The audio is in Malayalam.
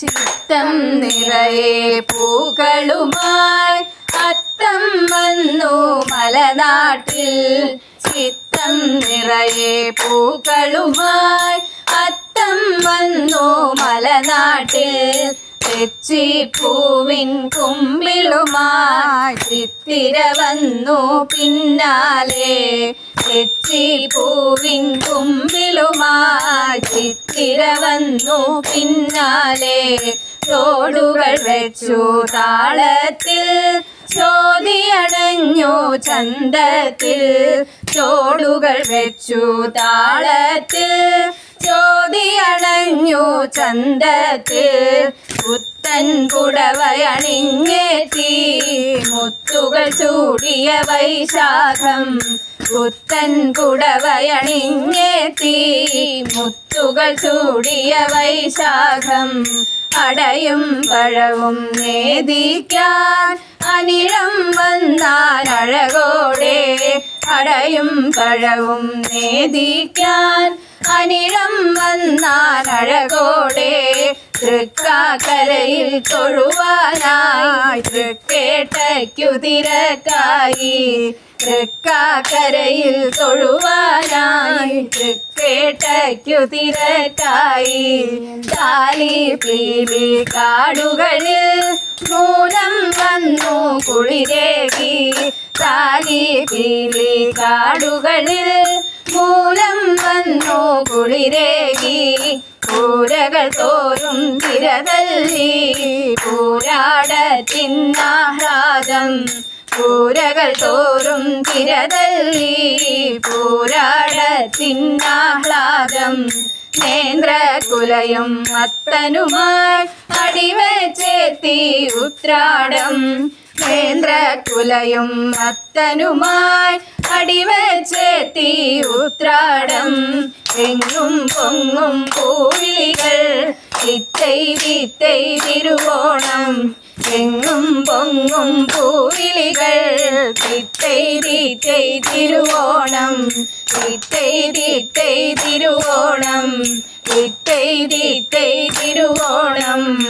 ചിത്തം നിറയെ പൂക്കളുമായി അത്തം വന്നു മലനാട്ടിൽ. ചിത്തം നിറയെ പൂക്കളുമായി അത്തം വന്നു മലനാട്ടിൽ. തെച്ചിപ്പൂവിൻ കുമ്പിളുമായി ചിത്തിര വന്നു പിന്നാലെ. തെച്ചിപ്പൂവിൻ കുമ്പിളുമായി ചിത്തിര വന്നു പിന്നാലെ. തോടുകൾ വെച്ചു താളത്തിൽ ചോദിയടഞ്ഞു ചന്തത്തിൽ. ചോടുകൾ വെച്ചു താളത്തിൽ ചോദിയടഞ്ഞു ചന്തത്തിൽ പുത്തൻ കുടവയണിങ്ങേത്തി മുത്തുകൾ ചൂടിയ വൈശാഖം. പുത്തൻ കുടവയണിങ്ങേത്തി മുത്തുകൾ ചൂടിയ വൈശാഖം. അടയും പഴവും നേദിക്കാൻ അനിഴം വന്നാൽ അഴകോടെ. അടയും പഴവും നേദിക്കാൻ അനിഴം വന്നാൽ അഴകോടെ തൃക്കാക്കരയിൽ തൊഴുവാനായി. തൃക്കേട്ടയ്ക്കുതിരക്കായി തൃക്കാക്കരയിൽ തൊഴുവാനായി. തൃക്കേട്ടയ്ക്കുതിരക്കായി താലി പീലി കാടുകളിൽ മൂലം വന്നു കുളിരേകി. താലി പീലി കാടുകളിൽ കുളിരേകി പൂരകൾ തോറും തിരതല്ലി പൂരാടത്തിന്നാഹ്ലാദം പൂരകൾ തോറും തിരതല്ലി പൂരാടത്തിന്നാഹ്ലാദം നേന്ദ്രകുലയും മത്തനുമായി അടിവച്ചെത്തി ഉത്രാടം. നേന്ദ്രകുലയും മത്തനുമായി അടിവച്ചെത്തി ഉത്രാടം. എങ്ങും പൊങ്ങും പൂവിളികൾ. വിത്തൈ വിത്തൈ തിരുവോണം. എങ്ങും പൊങ്ങും പൂവിളികൾ. വിത്തൈ വിത്തൈ തിരുവോണം. വിത്തൈ വിത്തൈ തിരുവോണം. വിത്തൈ വിത്തൈ തിരുവോണം.